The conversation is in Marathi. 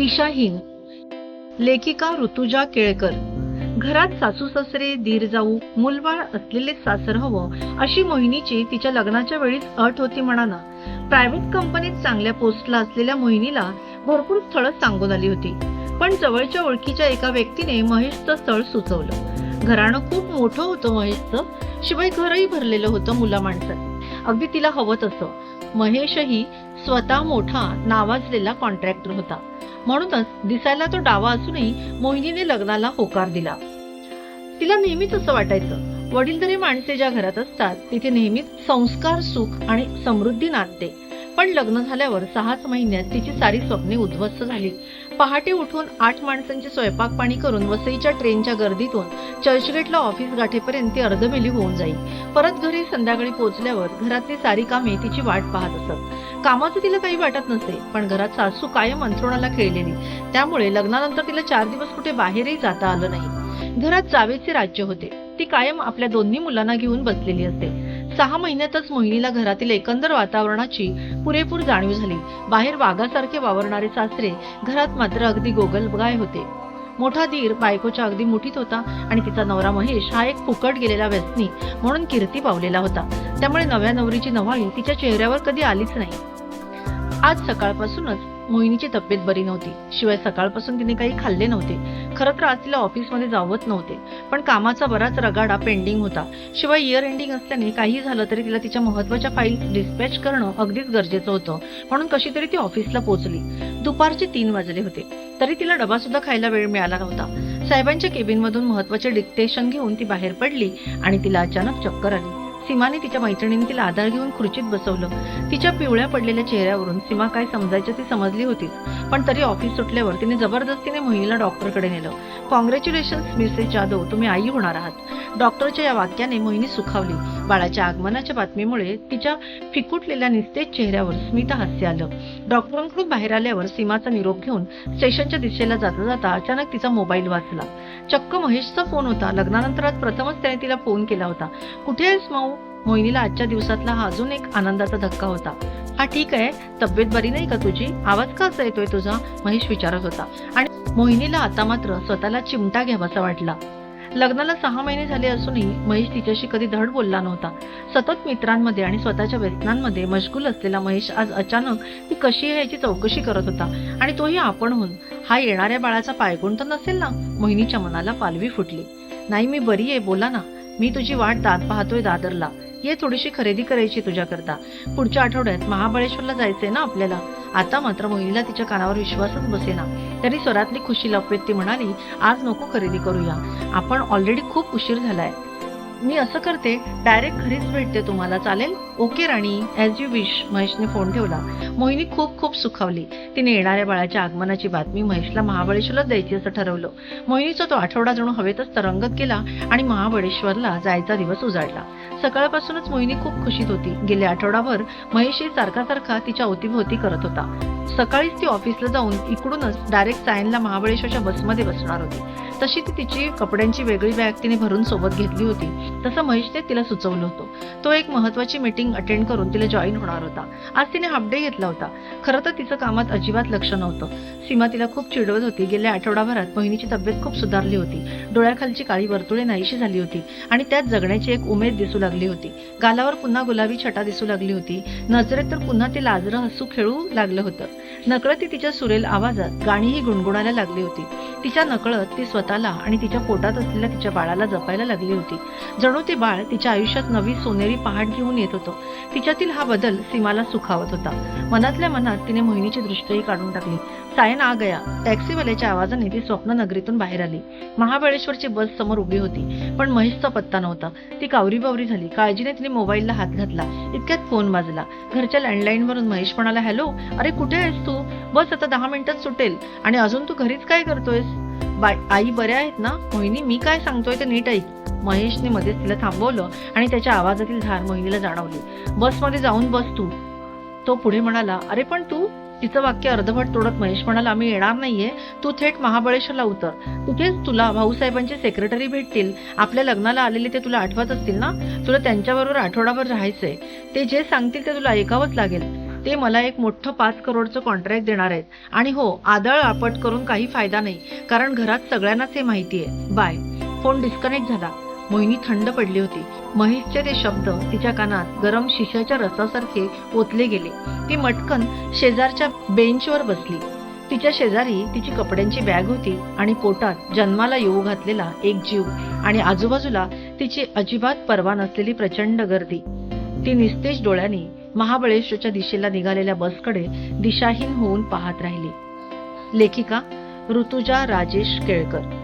दिशाहीन. लेखिका ऋतुजा केळकर. घरात सासू सासरे दीर जाऊ मुलबाळ असलेले सासर हवं अशी मोहिनीची तिच्या लग्नाच्या वेळीच अट होती म्हणाना प्रायव्हेट कंपनीत चांगल्या पोस्टला असलेल्या मोहिनीला भरपूर स्थळं सांगून आली होती. पण जवळच्या ओळखीच्या एका व्यक्तीने महेशचं स्थळ सुचवलं. घराणं खूप मोठं होतं महेशचं शिवाय घरही भरलेलं होतं मुला माणसात. अगदी तिला हवं तसं. महेशही स्वतः मोठा नावाजलेला कॉन्ट्रॅक्टर होता. म्हणूनच दिसायला तो डावा असूनही मोहिनीने लग्नाला होकार दिला. तिला नेहमीच असं वाटायचं वडीलधारी माणसे ज्या घरात असतात तिथे नेहमीच संस्कार सुख आणि समृद्धी नांदते. पण लग्न झाल्यावर सहाच महिन्यात तिची सारी स्वप्ने उद्ध्वस्त झाली. पहाटे उठून आठ माणसांची स्वयंपाक पाणी करून वसईच्या ट्रेनच्या गर्दीतून चर्चगेटला ऑफिस गाठेपर्यंत ती अर्धमेली होऊन जाईल परत घरी संध्याकाळी पोहोचल्यावर घरातली सारी कामे तिची वाट पाहत असत. कामाचं तिला काही वाटत नसे पण घरात सासू कायम अंथरुणाला खेळलेली. त्यामुळे लग्नानंतर तिला चार दिवस कुठे बाहेरही जाता आलं नाही. घरात जावेचे राज्य होते. ती कायम आपल्या दोन्ही मुलांना घेऊन बसलेली असते. सहा महिन्यातच मोहिनीला घरातील एकंदर वातावरणाची पुरेपूर जाणीव झाली. बाहेर वाघासारखे वावरणारे सासरे घरात मात्र अगदी गोगलगाय होते. मोठा धीर बायकोच्या अगदी मुठीत होता आणि तिचा नवरा महेश हा एक फुकट गेलेला व्यसनी म्हणून कीर्ती पावलेला होता. त्यामुळे नव्या नवरीची नवाळी तिच्या चेहऱ्यावर कधी आलीच नाही. आज सकाळपासूनच मोहिनीची तब्येत बरी नव्हती. शिवाय सकाळपासून तिने काही खाल्ले नव्हते. खरं तर आज तिला ऑफिसमध्ये जावत नव्हते. पण कामाचा बराच रगाडा पेंडिंग होता. शिवाय इयर एंडिंग असल्याने काही झालं तरी तिला तिच्या महत्त्वाच्या फाईल डिस्पॅच करणं अगदीच गरजेचं होतं. म्हणून कशी तरी ती ऑफिसला पोहोचली. दुपारचे तीन वाजले होते. तरी तिला डबा सुद्धा खायला वेळ मिळाला नव्हता. साहेबांच्या केबिनमधून महत्त्वाचे डिक्टेशन घेऊन ती बाहेर पडली आणि तिला अचानक चक्कर आली. सीमाने तिच्या मैत्रिणीने तिला आधार घेऊन खुर्चीत बसवलं. तिच्या पिवळ्या पडलेल्या चेहऱ्यावरून सीमा काय समजायचं ती समजली होतीच पण तरी ऑफिस सुटल्यावर तिने जबरदस्तीने मोहिनीला डॉक्टरकडे नेलं. Congratulations Mrs Jadhav. तुम्ही आई होणार आहात. डॉक्टरच्या या वाक्याने मोहिनी सुखावली. बाळाच्या आगमनाच्या बातमीमुळे तिच्या फिकुटलेल्या निस्तेज चेहऱ्यावर स्मिता हास्य आलं. डॉक्टरांकडून बाहेर आल्यावर सीमाचा निरोप घेऊन स्टेशनच्या दिशेला जाता जाता अचानक तिचा मोबाईल वाचला. चक्क महेशचा फोन होता. लग्नानंतर आज प्रथमच त्याने तिला फोन केला होता. कुठे आहेस माऊ? मोहिनीला आजच्या दिवसातला हा अजून एक आनंदाचा धक्का होता. हा ठीक आहे. तब्येत बरी नाही का तुझी? आवाज का असा येतोय तुझा? महेश विचारत होता. आणि मोहिनीला आता मात्र स्वतःला चिमटा घ्यावासा वाटला. लग्नाला सहा महिने झाले असूनही महेश तिच्याशी कधी धड बोलला नव्हता. सतत मित्रांमध्ये आणि स्वतःच्या व्यसनांमध्ये मशगूल असलेला महेश आज अचानक ती कशी आहे याची चौकशी करत होता आणि तोही आपणहून. हा येणाऱ्या बाळाचा पायगुण तर नसेल ना? मोहिनीच्या मनाला पालवी फुटली. नाही मी बरी आहे बोला ना. मी तुझी वाट दात पाहतोय दादरला. ये थोडीशी खरेदी करायची तुझ्याकरता. पुढच्या आठवड्यात महाबळेश्वरला जायचंय ना आपल्याला? आता मात्र मोहिनीला तिच्या कानावर विश्वासच बसेना. तरी स्वरातली खुशी लपवेत ती म्हणाली आज नको खरेदी करूया. आपण ऑलरेडी खूप उशीर झालाय. मी असं करते डायरेक्ट घरीच भेटते तुम्हाला. चालेल? Okay Rani. As you wish महेशने फोन ठेवला. मोहिनी खूप खूप सुखावली. तिने येणाऱ्या बाळाच्या आगमनाची बातमी महेशला महाबळेश्वरला द्यायची असं ठरवलं. मोहिनीचा तो आठवडा जणू हवेतच तरंगत गेला आणि महाबळेश्वरला जायचा दिवस उजाडला. सकाळपासूनच मोहिनी खूप खुशीत होती. गेल्या आठवडाभर महेश सारखा सारखा तिच्या अवतीभोवती करत होता. सकाळीच ती ऑफिसला जाऊन इकडूनच डायरेक्ट सायनला महाबळेश्वरच्या बसमध्ये बसणार होती. तशी ती तिची कपड्यांची वेगळी बॅग तिने भरून सोबत घेतली होती. तसं महेशने तिला सुचवलं होतं. तो एक महत्वाची मीटिंग अटेंड करून तिला जॉईन होणार होता. आज तिने हाफ डे घेतला होता. खरं तर तिचं कामात अजिबात लक्ष नव्हतं. सीमा तिला खूप चिडवत होती. गेल्या आठवडाभरात बहिणीची तब्येत खूप सुधारली होती. डोळ्याखालची काळी वर्तुळे नाहीशी झाली होती आणि त्यात जगण्याची एक उमेद दिसू लागली होती. गालावर पुन्हा गुलाबी छटा दिसू लागली होती. नजरेत तर पुन्हा ते लाजरं हसू खेळू लागलं होतं. नकळत ती तिच्या सुरेल आवाजात गाणीही गुणगुणायला लागली होती. तिच्या नकळत ती स्वतः स्वतःला आणि तिच्या पोटात असलेल्या तिच्या बाळाला जपायला लागली होती. जणू ते बाळ तिच्या आयुष्यात नवी सोनेरी पहाट घेऊन येत होतं. तिच्यातील हा बदल सीमाला सुखावत होता. मनातल्या मनात तिने मोहिनीची दृष्टीही काढून टाकली. सायन आ गया. टॅक्सीवाल्याच्या आवाजाने ती स्वप्न नगरीतून बाहेर आली. महाबळेश्वरची बस समोर उभी होती पण महेशचा पत्ता नव्हता. ती कावरी बावरी झाली. काळजीने तिने मोबाईलला हात घातला. इतक्यात फोन वाजला. घरच्या लँडलाईन वरून महेश म्हणाला हॅलो अरे कुठे आहेस तू? बस आता दहा मिनिटात सुटेल. आणि अजून तू घरीच काय करतोयस? आई बऱ्या आहेत ना? मोहिनी मी काय सांगतोय ते नीट ऐक. महेशने मध्येच तिला थांबवलं आणि त्याच्या आवाजातील धार मोहिनीला जाणवली. बसमध्ये जाऊन बस तू. तो पुढे म्हणाला अरे पण तू? तिचं वाक्य अर्धवट तोडत महेश म्हणाला आम्ही येणार नाहीये. तू थेट महाबळेश्वरला उतर. तिथेच तुला भाऊसाहेबांचे सेक्रेटरी भेटतील. आपल्या लग्नाला आलेले ते तुला आठवत असतील ना? तुला त्यांच्याबरोबर आठवडाभर राहायचंय. ते जे सांगतील ते तुला ऐकावंच लागेल. ते मला एक मोठं पाच करोडचं कॉन्ट्रॅक्ट देणार आहेत. आणि हो आदळ आपट करून काही फायदा नाही कारण घरात सगळ्यांनाच हे माहिती आहे. बाय. फोन डिस्कनेक्ट झाला. मोहिनी थंड पडली होती. महेशचे ते शब्द तिच्या कानात गरम शिशाच्या रसासारखे ओतले गेले. ती मटकन शेजारच्या बेंचवर बसली. तिच्या शेजारी तिची कपड्यांची बॅग होती आणि पोटात जन्माला येऊ घातलेला एक जीव आणि आजूबाजूला तिची अजिबात पर्वा नसलेली प्रचंड गर्दी. ती निस्तेज डोळ्यांनी महाबळेश्वरच्या दिशेला निघालेल्या बसकडे दिशाहीन होऊन पाहत राहिली. लेखिका ऋतुजा राजेश केळकर.